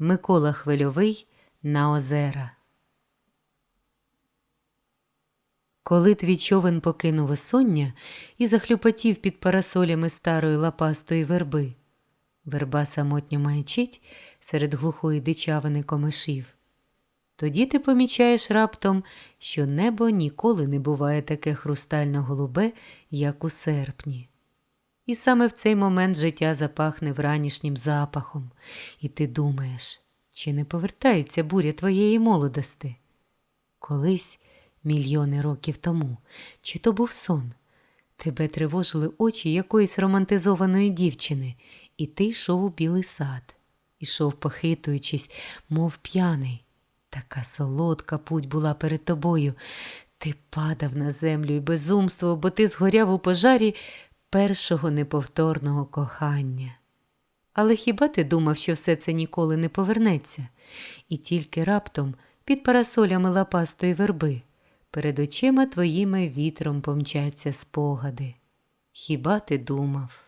Микола Хвильовий на озера. Коли твій човен покинув осоння і захлюпотів під парасолями старої лапастої верби, верба самотньо маячить серед глухої дичавини комишів. Тоді ти помічаєш раптом, що небо ніколи не буває таке хрустально голубе, як у серпні. І саме в цей момент життя запахне вранішнім запахом, і ти думаєш, чи не повертається буря твоєї молодости? Колись, мільйони років тому, чи то був сон, тебе тривожили очі якоїсь романтизованої дівчини, і ти йшов у білий сад, ішов, похитуючись, мов п'яний. Така солодка путь була перед тобою. Ти падав на землю і безумство, бо ти згоряв у пожарі першого неповторного кохання. Але хіба ти думав, що все це ніколи не повернеться, і тільки раптом під парасолями лапастої верби перед очима твоїми вітром помчаться спогади? Хіба ти думав?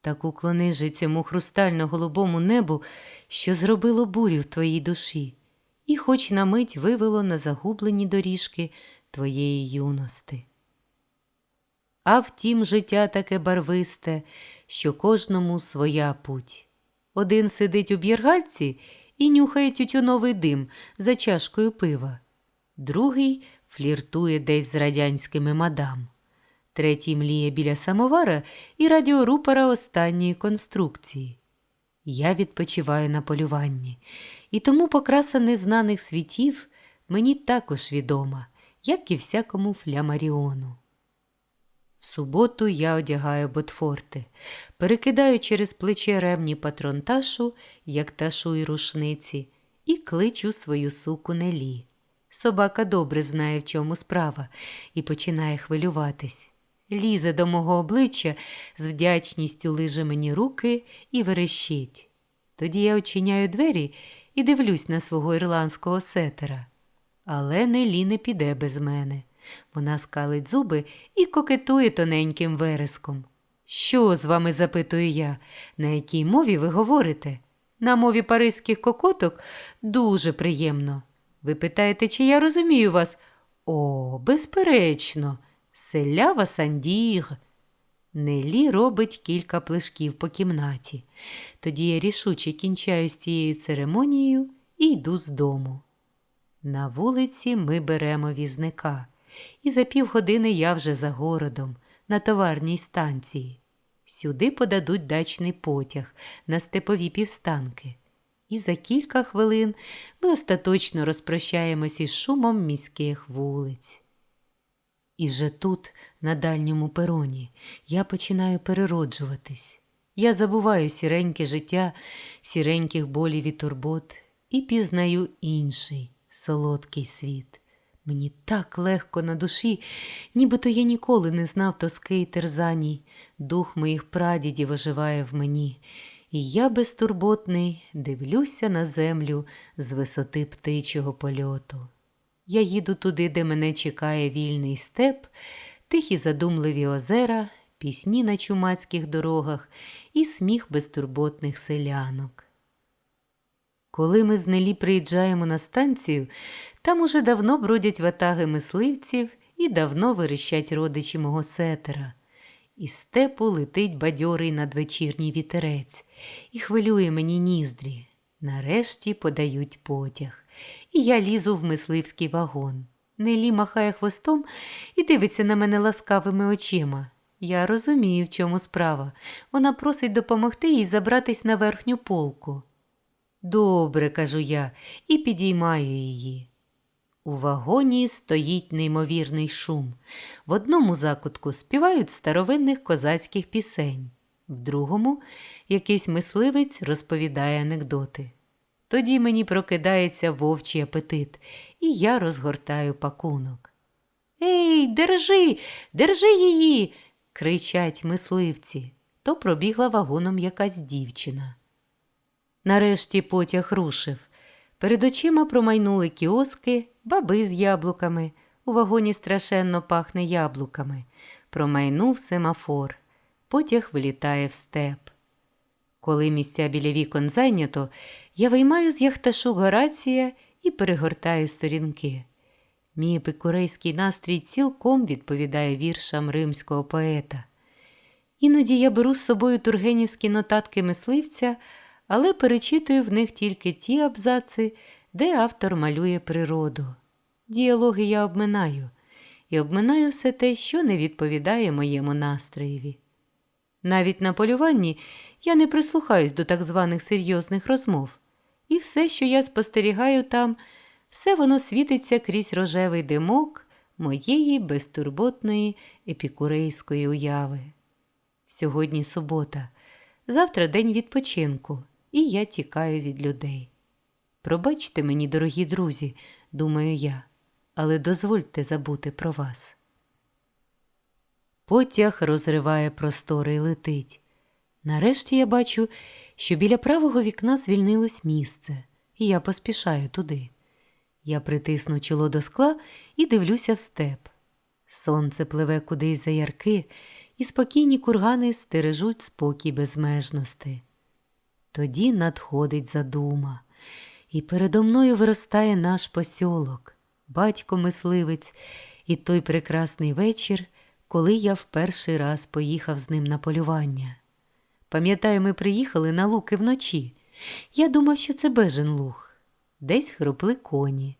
Так уклони же цьому хрустально-голубому небу, що зробило бурю в твоїй душі, і хоч на мить вивело на загублені доріжки твоєї юності. А втім, життя таке барвисте, що кожному своя путь. Один сидить у б'єргальці і нюхає тютюновий дим за чашкою пива, другий фліртує десь з радянськими мадам, третій мліє біля самовара і радіорупора останньої конструкції. Я відпочиваю на полюванні, і тому покраса незнаних світів мені також відома, як і всякому флямаріону. В суботу я одягаю ботфорти, перекидаю через плече ремні патронташу, як ташу і рушниці, і кличу свою суку Нелі. Собака добре знає, в чому справа, і починає хвилюватись. Лізе до мого обличчя, з вдячністю лиже мені руки і верещить. Тоді я очиняю двері і дивлюсь на свого ірландського сетера. Але Нелі не піде без мене. Вона скалить зуби і кокетує тоненьким вереском. Що з вами, запитую я, на якій мові ви говорите? На мові паризьких кокоток дуже приємно. Ви питаєте, чи я розумію вас? О, безперечно, селява Сандіг. Нелі робить кілька плешків по кімнаті. Тоді я рішуче кінчаю з цією церемонією і йду з дому. На вулиці ми беремо візника і за півгодини я вже за городом, на товарній станції. Сюди подадуть дачний потяг на степові півстанки. І за кілька хвилин ми остаточно розпрощаємось із шумом міських вулиць. І вже тут, на дальньому пероні, я починаю перероджуватись. Я забуваю сіреньке життя, сіреньких болів і турбот і пізнаю інший солодкий світ. Мені так легко на душі, нібито я ніколи не знав тоски й терзаній. Дух моїх прадідів оживає в мені, і я безтурботний дивлюся на землю з висоти птичого польоту. Я їду туди, де мене чекає вільний степ, тихі задумливі озера, пісні на чумацьких дорогах і сміх безтурботних селянок. Коли ми з Нелі приїжджаємо на станцію, там уже давно бродять ватаги мисливців і давно верещать родичі мого сетера. Із степу летить бадьорий надвечірній вітерець і хвилює мені ніздрі. Нарешті подають потяг, і я лізу в мисливський вагон. Нелі махає хвостом і дивиться на мене ласкавими очима. Я розумію, в чому справа. Вона просить допомогти їй забратись на верхню полку. Добре, кажу я, і підіймаю її. У вагоні стоїть неймовірний шум. В одному закутку співають старовинних козацьких пісень, в другому якийсь мисливець розповідає анекдоти. Тоді мені прокидається вовчий апетит, і я розгортаю пакунок. Ей, держи, держи її. кричать мисливці. То пробігла вагоном якась дівчина. Нарешті потяг рушив. Перед очима промайнули кіоски, баби з яблуками. У вагоні страшенно пахне яблуками. Промайнув семафор. Потяг вилітає в степ. Коли місця біля вікон зайнято, я виймаю з яхташу Горація і перегортаю сторінки. Мій епікурейський настрій цілком відповідає віршам римського поета. Іноді я беру з собою тургенівські нотатки мисливця, але перечитую в них тільки ті абзаци, де автор малює природу. Діалоги я обминаю і обминаю все те, що не відповідає моєму настроєві. Навіть на полюванні я не прислухаюсь до так званих серйозних розмов, і все, що я спостерігаю там, все воно світиться крізь рожевий димок моєї безтурботної епікурейської уяви. Сьогодні субота, завтра день відпочинку, і я тікаю від людей. Пробачте мені, дорогі друзі, думаю я, але дозвольте забути про вас. Потяг розриває простори і летить. Нарешті я бачу, що біля правого вікна звільнилось місце, і я поспішаю туди. Я притисну чоло до скла і дивлюся в степ. Сонце пливе кудись за ярки, і спокійні кургани стережуть спокій безмежності. Тоді надходить задума, і передо мною виростає наш посьолок, батько мисливець, і той прекрасний вечір, коли я в перший раз поїхав з ним на полювання. Пам'ятаю, ми приїхали на луки вночі. Я думав, що це бежен луг. Десь хропли коні.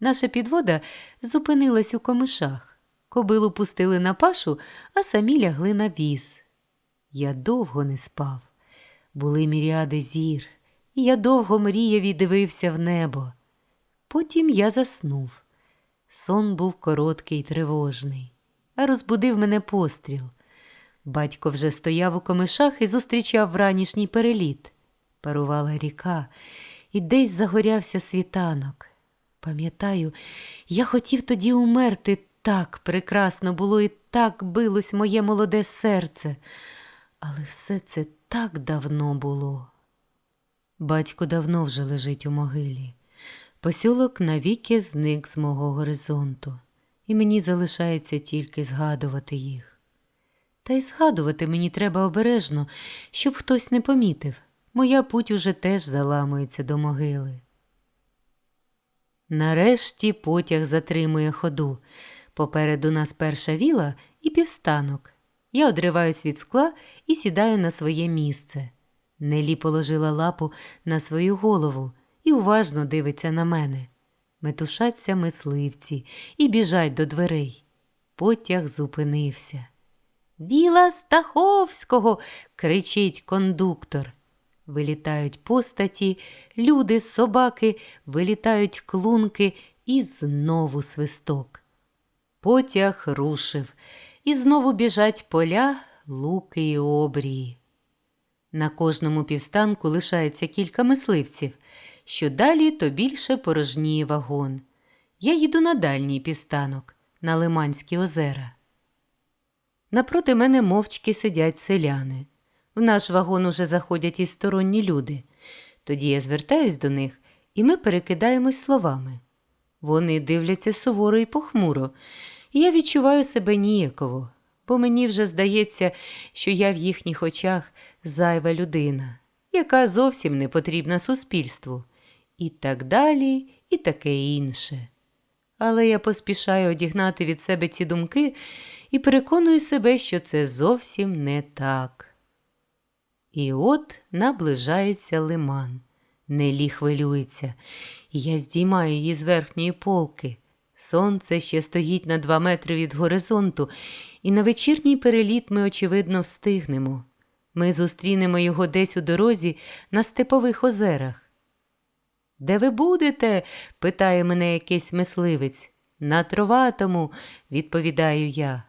Наша підвода зупинилась у комишах. Кобилу пустили на пашу, а самі лягли на віз. Я довго не спав. Були міріади зір, і я довго мріяв і дивився в небо. Потім я заснув. Сон був короткий й тривожний, а розбудив мене постріл. Батько вже стояв у комишах і зустрічав вранішній переліт. Парувала ріка, і десь загорявся світанок. Пам'ятаю, я хотів тоді умерти так прекрасно було і так билось моє молоде серце, але все це так давно було. Батько давно вже лежить у могилі. Посілок навіки зник з мого горизонту, і мені залишається тільки згадувати їх. Та й згадувати мені треба обережно, щоб хтось не помітив. Моя путь уже теж заламується до могили. Нарешті потяг затримує ходу. Попереду нас перша віла і півстанок. Я одриваюсь від скла і сідаю на своє місце. Нелі положила лапу на свою голову і уважно дивиться на мене. Метушаться мисливці і біжать до дверей. Потяг зупинився. Віла Стаховського. кричить кондуктор. Вилітають постаті, люди, собаки, вилітають клунки і знову свисток. Потяг рушив, і знову біжать поля, луки і обрії. На кожному півстанку лишається кілька мисливців. Що далі, то більше порожніє вагон. Я їду на дальній півстанок, на Лиманські озера. Напроти мене мовчки сидять селяни. В наш вагон уже заходять і сторонні люди. Тоді я звертаюсь до них, і ми перекидаємось словами. Вони дивляться суворо і похмуро, я відчуваю себе ніяково, бо мені вже здається, що я в їхніх очах зайва людина, яка зовсім не потрібна суспільству, і так далі, і таке інше. Але я поспішаю одігнати від себе ці думки і переконую себе, що це зовсім не так. І от наближається лиман. Нелі хвилюється, я здіймаю її з верхньої полки. Сонце ще стоїть на два метри від горизонту, і на вечірній переліт ми, очевидно, встигнемо. Ми зустрінемо його десь у дорозі на степових озерах. Де ви будете? питає мене якийсь мисливець. На троватому, відповідаю я.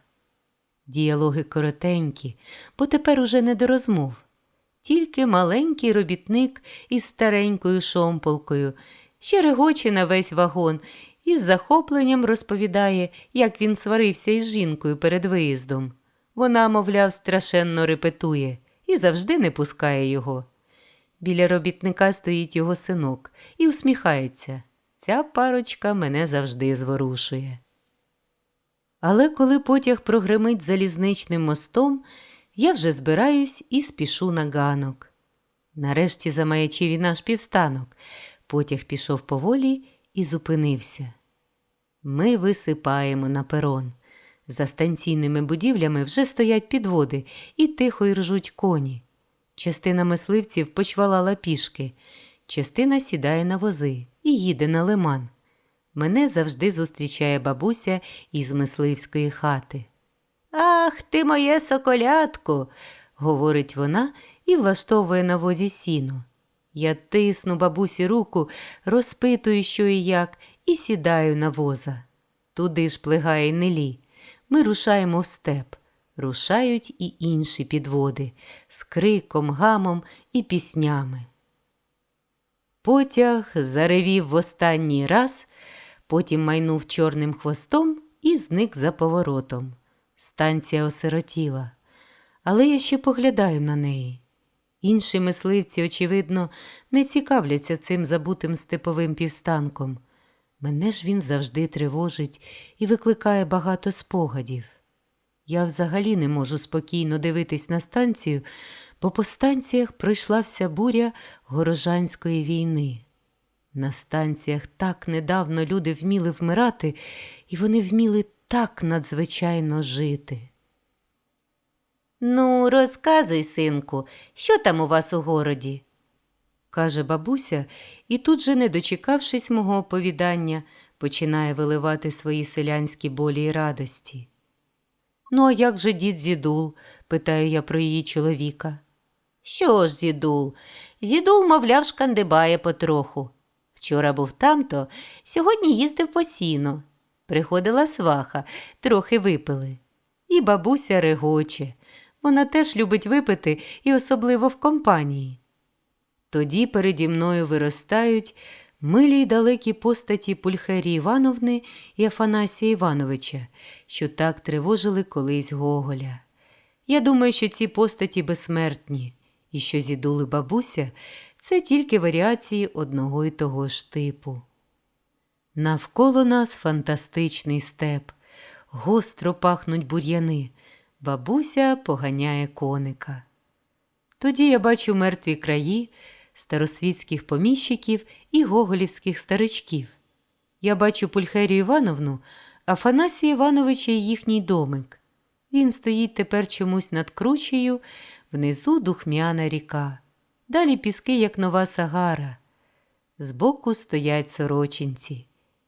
Діалоги коротенькі, бо тепер уже не до розмов. Тільки маленький робітник із старенькою шомполкою, ще регоче на весь вагон і з захопленням розповідає, як він сварився із жінкою перед виїздом. Вона, мовляв, страшенно репетує і завжди не пускає його. Біля робітника стоїть його синок і усміхається. Ця парочка мене завжди зворушує. Але коли потяг прогремить залізничним мостом, я вже збираюсь і спішу на ганок. Нарешті замаячив і наш півстанок. Потяг пішов поволі і зупинився. Ми висипаємо на перон. За станційними будівлями вже стоять підводи і тихо ржуть коні. Частина мисливців почвалала пішки, частина сідає на вози і їде на лиман. Мене завжди зустрічає бабуся із мисливської хати. Ах, ти моє соколятко, говорить вона і влаштовує на возі сіно. Я тисну бабусі руку, розпитую, що і як, і сідаю на воза. Туди ж плигає Нелі. Ми рушаємо в степ. Рушають і інші підводи з криком, гамом і піснями. Потяг заревів в останній раз, потім майнув чорним хвостом і зник за поворотом. Станція осиротіла, але я ще поглядаю на неї. Інші мисливці, очевидно, не цікавляться цим забутим степовим півстанком. Мене ж він завжди тривожить і викликає багато спогадів. Я взагалі не можу спокійно дивитись на станцію, бо по станціях пройшла вся буря горожанської війни. На станціях так недавно люди вміли вмирати, і вони вміли так надзвичайно жити. Ну, розказуй, синку, що там у вас у городі? Каже бабуся, і тут же, не дочекавшись мого оповідання, починає виливати свої селянські болі й радості. Ну, а як же дід Зідул? питаю я про її чоловіка. Що ж, Зідул? Зідул, мовляв, шкандибає потроху. Вчора був тамто, сьогодні їздив по сіно. Приходила сваха, трохи випили. І бабуся регоче. Вона теж любить випити і особливо в компанії. Тоді переді мною виростають милі й далекі постаті Пульхері Івановни і Афанасія Івановича, що так тривожили колись Гоголя. Я думаю, що ці постаті безсмертні, і що зідули бабуся це тільки варіації одного й того ж типу. Навколо нас фантастичний степ, гостро пахнуть бур'яни, бабуся поганяє коника. Тоді я бачу мертві краї старосвітських поміщиків і гоголівських старичків. Я бачу Пульхерію Івановну, Афанасія Івановича і їхній домик. Він стоїть тепер чомусь над кручею, внизу духмяна ріка. Далі піски, як нова сагара. Збоку стоять сорочинці,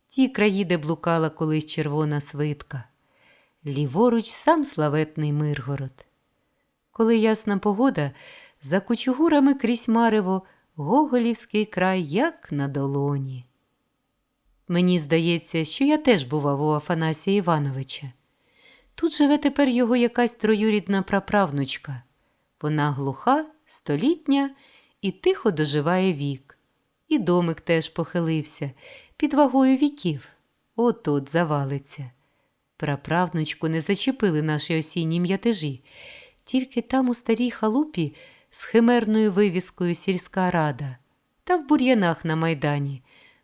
ті краї, де блукала колись червона свитка. Ліворуч сам славетний Миргород. Коли ясна погода, за кучугурами крізь марево Гоголівський край як на долоні. Мені здається, що я теж бував у Афанасія Івановича. Тут живе тепер його якась троюрідна праправнучка. Вона глуха, столітня і тихо доживає вік. І домик теж похилився під вагою віків. От-от завалиться. Праправнучку не зачепили наші осінні м'ятежі, тільки там у старій халупі з химерною вивіскою сільська рада та в бур'янах на майдані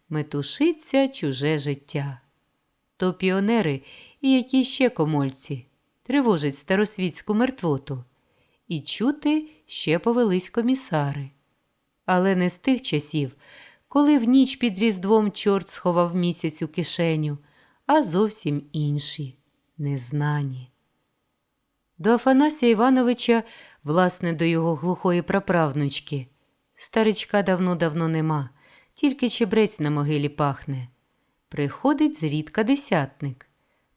метушиться чуже життя. То піонери і які ще комольці тривожать старосвітську мертвоту, і чути ще повелись комісари. Але не з тих часів, коли в ніч під Різдвом чорт сховав місяць у кишеню, а зовсім інші, незнані. До Афанасія Івановича, власне, до його глухої праправнучки, старичка давно-давно нема, тільки чебрець на могилі пахне. Приходить зрідка десятник,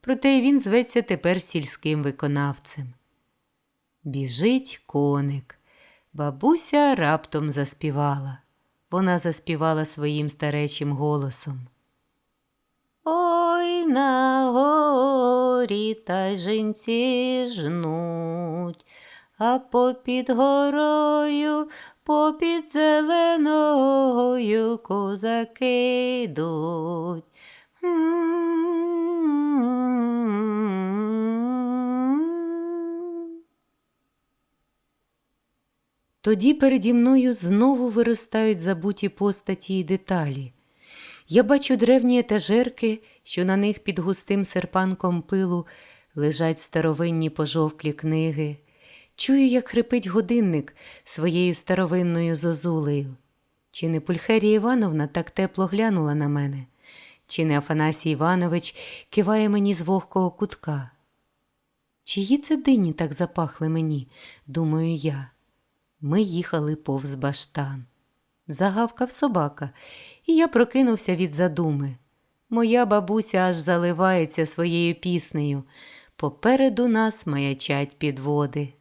проте й він зветься тепер сільським виконавцем. Біжить коник. Бабуся раптом заспівала. Вона заспівала своїм старечим голосом. Ой на горі та й жінці жнуть, а попід горою, попід зеленою козаки йдуть. Тоді переді мною знову виростають забуті постаті й деталі. Я бачу древні етажерки, що на них під густим серпанком пилу лежать старовинні пожовклі книги, Чую, як хрипить годинник своєю старовинною зозулею. Чи не Пульхерія Івановна так тепло глянула на мене, чи не Афанасій Іванович киває мені з вогкого кутка. Чиї це дині так запахли мені, думаю я. Ми їхали повз баштан. Загавкав собака, і я прокинувся від задуми. Моя бабуся аж заливається своєю піснею. Попереду нас маячать підводи.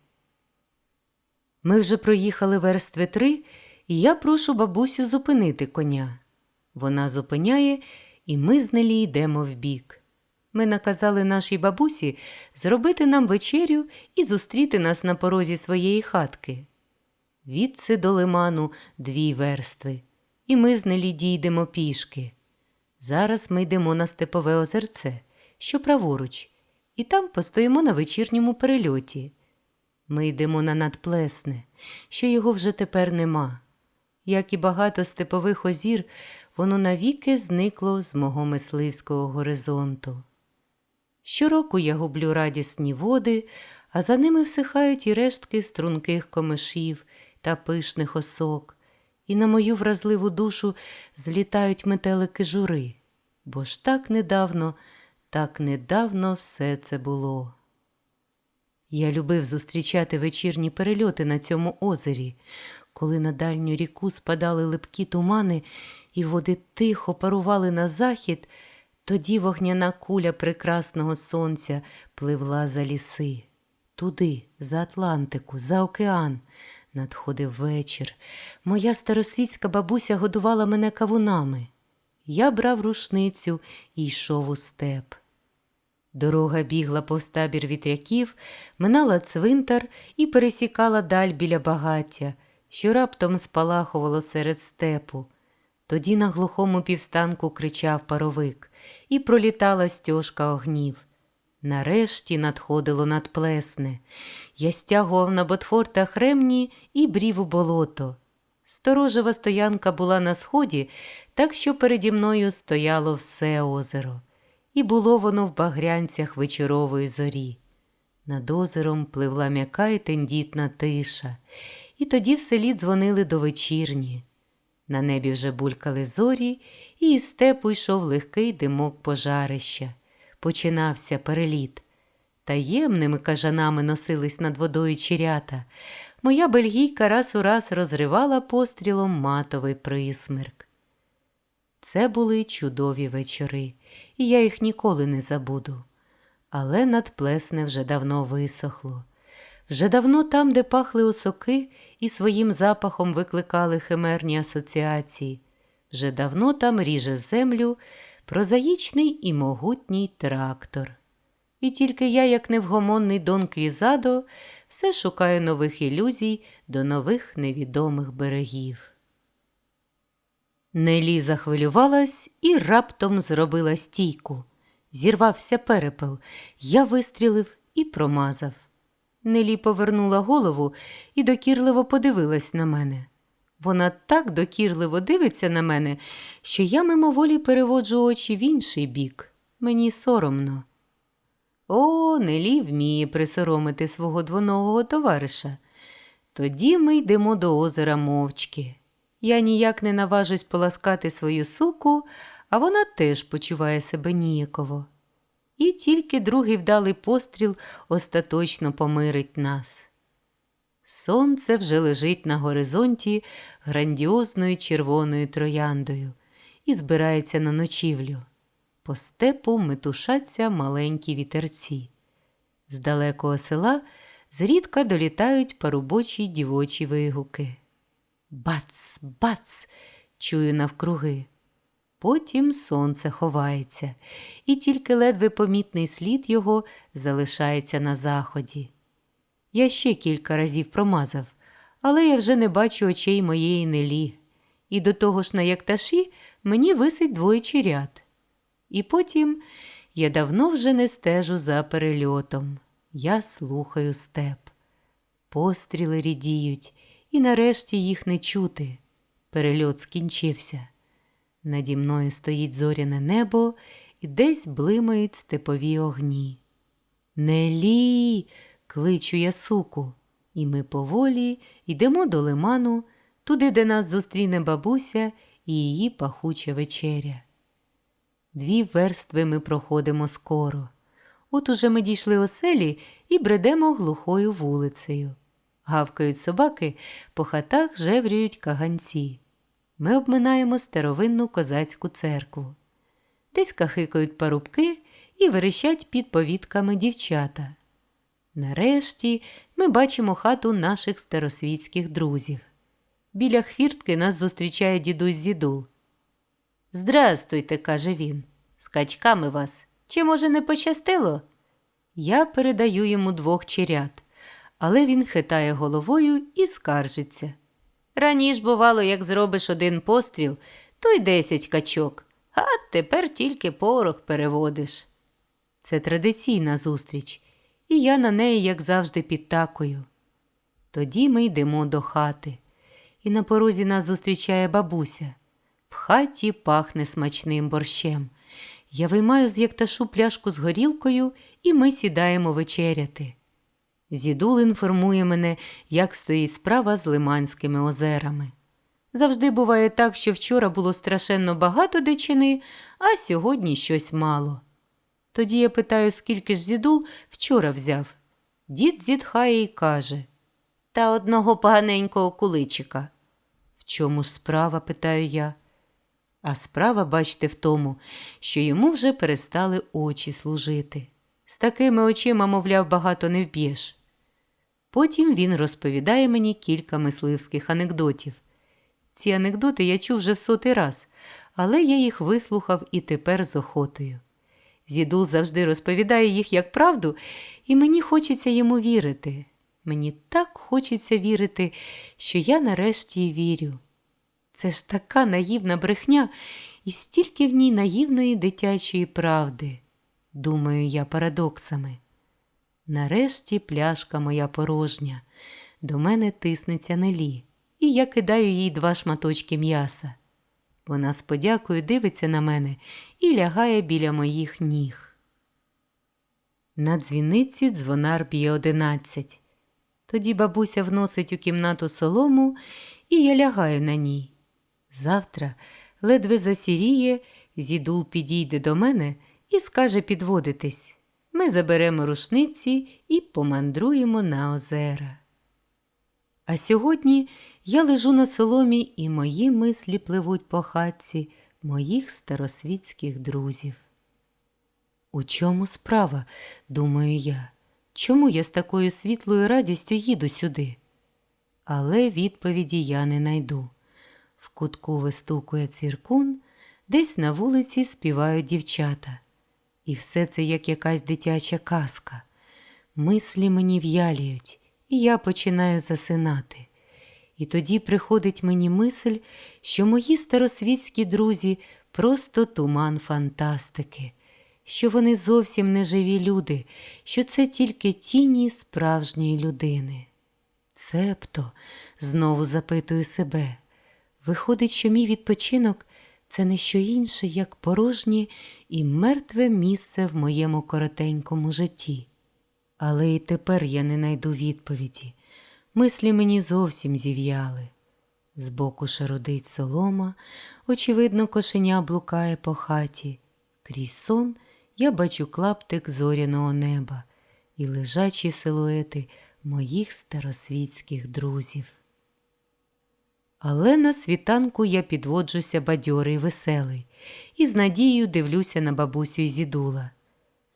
Ми вже проїхали верстви три, і я прошу бабусю зупинити коня. Вона зупиняє, і ми з Нелі йдемо вбік. Ми наказали нашій бабусі зробити нам вечерю і зустріти нас на порозі своєї хатки. Відси до лиману дві верстви, і ми з Нелі дійдемо пішки. Зараз ми йдемо на степове озерце, що праворуч, і там постоїмо на вечірньому перельоті. Ми йдемо на надплесне, що його вже тепер нема. Як і багато степових озір, воно навіки зникло з мого мисливського горизонту. Щороку я гублю радісні води, а за ними всихають і рештки струнких комишів та пишних осок, і на мою вразливу душу злітають метелики жури, бо ж так недавно, так недавно все це було. Я любив зустрічати вечірні перельоти на цьому озері, коли на дальню ріку спадали липкі тумани, і води тихо парували на захід, тоді вогняна куля прекрасного сонця пливла за ліси. Туди, за Атлантику, за океан. Надходив вечір. Моя старосвітська бабуся годувала мене кавунами. Я брав рушницю і йшов у степ. Дорога бігла повз табір вітряків, минала цвинтар і пересікала даль біля багаття, що раптом спалахувало серед степу. Тоді на глухому півстанку кричав паровик, і пролітала стьожка огнів. Нарешті надходило надплесне. Я стягував на ботфортах ремні і брів у болото. Сторожева стоянка була на сході, так що переді мною стояло все озеро, і було воно в багрянцях вечорової зорі. Над озером пливла м'яка і тендітна тиша, і тоді в селі дзвонили до вечірні. На небі вже булькали зорі, і із степу йшов легкий димок пожарища. Починався переліт. Таємними кажанами носились над водою чирята. Моя бельгійка раз у раз розривала пострілом матовий присмерк. Це були чудові вечори, і я їх ніколи не забуду. Але надплесне вже давно висохло. Вже давно там, де пахли осоки і своїм запахом викликали химерні асоціації, вже давно там ріже землю прозаїчний і могутній трактор. І тільки я, як невгомонний Дон Квізадо, все шукаю нових ілюзій до нових невідомих берегів. Нелі захвилювалась і раптом зробила стійку. Зірвався перепел, я вистрілив і промазав. Нелі повернула голову і докірливо подивилась на мене. Вона так докірливо дивиться на мене, що я мимоволі переводжу очі в інший бік. Мені соромно. О, Нелі вміє присоромити свого двоногого товариша. Тоді ми йдемо до озера мовчки. Я ніяк не наважусь поласкати свою суку, а вона теж почуває себе ніяково. І тільки другий вдалий постріл остаточно помирить нас. Сонце вже лежить на горизонті грандіозною червоною трояндою і збирається на ночівлю. По степу метушаться маленькі вітерці. З далекого села зрідка долітають парубочі дівочі вигуки. Бац, бац, чую навкруги. Потім сонце ховається, і тільки ледве помітний слід його залишається на заході. Я ще кілька разів промазав, але я вже не бачу очей моєї нелі, і до того ж на якташі мені висить двоє ряд. І потім я давно вже не стежу за перельотом. Я слухаю степ. Постріли рідіють, і нарешті їх не чути. Перельот скінчився. Наді мною стоїть зоряне небо і десь блимають степові огні. Нелі, кличу я суку. І ми поволі йдемо до лиману, туди, де нас зустріне бабуся і її пахуча вечеря. Дві верстви ми проходимо скоро. От уже ми дійшли оселі і бредемо глухою вулицею. Гавкають собаки, по хатах жеврюють каганці. Ми обминаємо старовинну козацьку церкву. Десь кахикають парубки і верещать під повітками дівчата. Нарешті ми бачимо хату наших старосвітських друзів. Біля хвіртки нас зустрічає дідусь Зідул. Здрастуйте, каже він. З качками вас. Чи, може, не пощастило? Я передаю йому двох черят, але він хитає головою і скаржиться. Раніш, бувало, як зробиш один постріл, то й десять качок, а тепер тільки порох переводиш. Це традиційна зустріч, і я на неї, як завжди, підтакую. Тоді ми йдемо до хати, і на порозі нас зустрічає бабуся. В хаті пахне смачним борщем. Я виймаю з якташу пляшку з горілкою, і ми сідаємо вечеряти. Зідул інформує мене, як стоїть справа з Лиманськими озерами. Завжди буває так, що вчора було страшенно багато дичини, а сьогодні щось мало. Тоді я питаю, скільки ж зідул вчора взяв. Дід зітхає і каже Та одного поганенького куличика. В чому ж справа? питаю я. А справа, бачите, в тому, що йому вже перестали очі служити. З такими очима, мовляв, багато не вб'єш. Потім він розповідає мені кілька мисливських анекдотів. Ці анекдоти я чув вже в сотий раз, але я їх вислухав і тепер з охотою. Зідул завжди розповідає їх як правду, і мені хочеться йому вірити. Мені так хочеться вірити, що я нарешті вірю. Це ж така наївна брехня і стільки в ній наївної дитячої правди, думаю я парадоксами. Нарешті пляшка моя порожня, до мене тиснеться Нелі, і я кидаю їй два шматочки м'яса. Вона з подякою дивиться на мене і лягає біля моїх ніг. На дзвіниці дзвонар б'є одинадцять. Тоді бабуся вносить у кімнату солому, і я лягаю на ній. Завтра ледве засіріє, зідул підійде до мене і скаже підводитись. Ми заберемо рушниці і помандруємо на озера. А сьогодні я лежу на соломі, і мої мислі пливуть по хатці моїх старосвітських друзів. У чому справа, думаю я, чому я з такою світлою радістю їду сюди? Але відповіді я не найду. В кутку вистукує цвіркун, десь на вулиці співають дівчата. І все це як якась дитяча казка. Мислі мені в'ялюють, і я починаю засинати. І тоді приходить мені мисль, що мої старосвітські друзі просто туман фантастики, що вони зовсім не живі люди, що це тільки тіні справжньої людини. Цебто, знову запитую себе, виходить, що мій відпочинок це не що інше, як порожнє і мертве місце в моєму коротенькому житті. Але і тепер я не найду відповіді. Мислі мені зовсім зів'яли. Збоку шародить солома, очевидно, кошеня блукає по хаті. Крізь сон я бачу клаптик зоряного неба і лежачі силуети моїх старосвітських друзів. Але на світанку я підводжуся бадьорий веселий і з надією дивлюся на бабусю Зідула.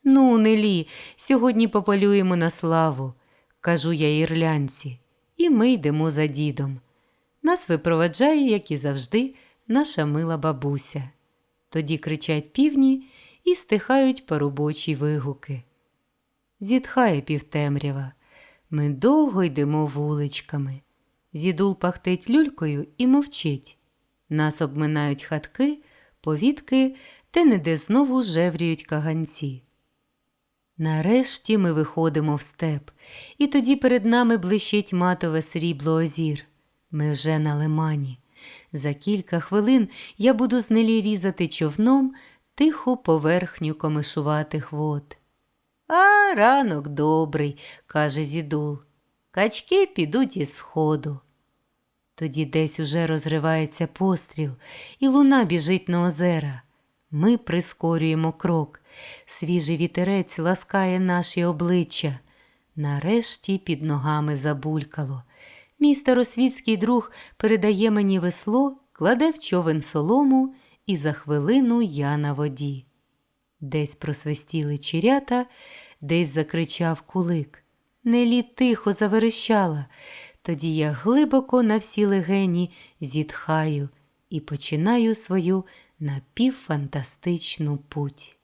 Ну, Нелі, сьогодні пополюємо на славу, кажу я ірлянці, і ми йдемо за дідом. Нас випроваджає, як і завжди, наша мила бабуся. Тоді кричать півні і стихають порубочі вигуки. Зітхає півтемрява. Ми довго йдемо вуличками. Зідул пахтить люлькою і мовчить. Нас обминають хатки, повітки, те неде знову жевріють каганці. Нарешті ми виходимо в степ, і тоді перед нами блищить матове срібло озір. Ми вже на лимані. За кілька хвилин я буду з Нелі різати човном тиху поверхню комишуватих вод. А ранок добрий, каже Зідул. качки підуть із сходу. Тоді десь уже розривається постріл, і луна біжить на озера. Ми прискорюємо крок. Свіжий вітерець ласкає наші обличчя. Нарешті під ногами забулькало. Мій старосвітський друг передає мені весло, кладе в човен солому, і за хвилину я на воді. Десь просвистіли чирята, десь закричав кулик. Нелі тихо заверещала. Тоді я глибоко на всі легені зітхаю і починаю свою напівфантастичну путь.